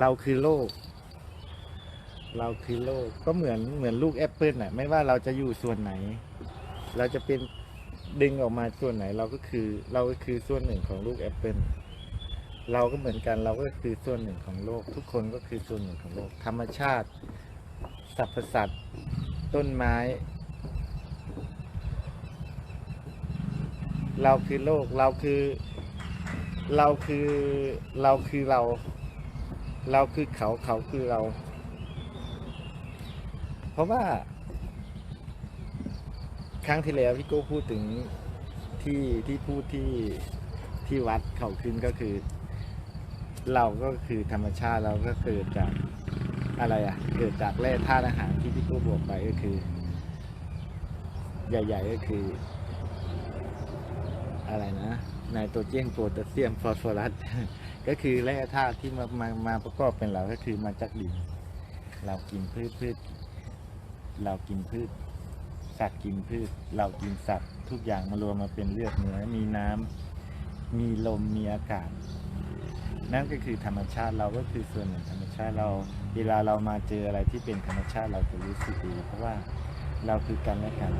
เราคือโลก เราคือโลก ก็เหมือนเหมือนลูกแอปเปิลน่ะ ไม่ว่าเราจะอยู่ส่วนไหน เราจะเป็นดึงออกมาส่วนไหน เราก็คือ เราก็คือส่วนหนึ่งของลูกแอปเปิลเราก็เหมือนกัน เราก็คือส่วนหนึ่งของโลก ทุกคนก็คือส่วนหนึ่งของโลก ธรรมชาติสรรพสัตว์ต้นไม้ เราคือโลก เราคือ เราคือ เราคือเรา เราคือเขาเขาคือเรา เพราะว่า ครั้งที่แล้วพี่โก้พูดถึงที่ที่พูดที่ที่วัดเขาขึ้นก็คือ เราก็คือธรรมชาติเราก็เกิดจากอะไรอะ่ะ เกิดจากแร่ธาตุอาหารที่พี่โก้บอกไปก็คือ ใหญ่ ๆ ก็คือ อะไรนะไนโตรเจนโพแทสเซียมฟอสฟอรัส ก็คือแร่ธาตุที่มามามาประกอบเป็นเราก็คือมาจากดิน เรากินพืชพืช เรากินพืช สัตว์กินพืช เรากินสัตว์ ทุกอย่างมารวมมาเป็นเลือดเนื้อมีน้ำมีลมมีอากาศ นั่นก็คือธรรมชาติเราก็คือส่วนหนึ่งธรรมชาติเรา เวลาเรามาเจออะไรที่เป็นธรรมชาติเราจะรู้สึกดีเพราะว่าเราคือกันและกัน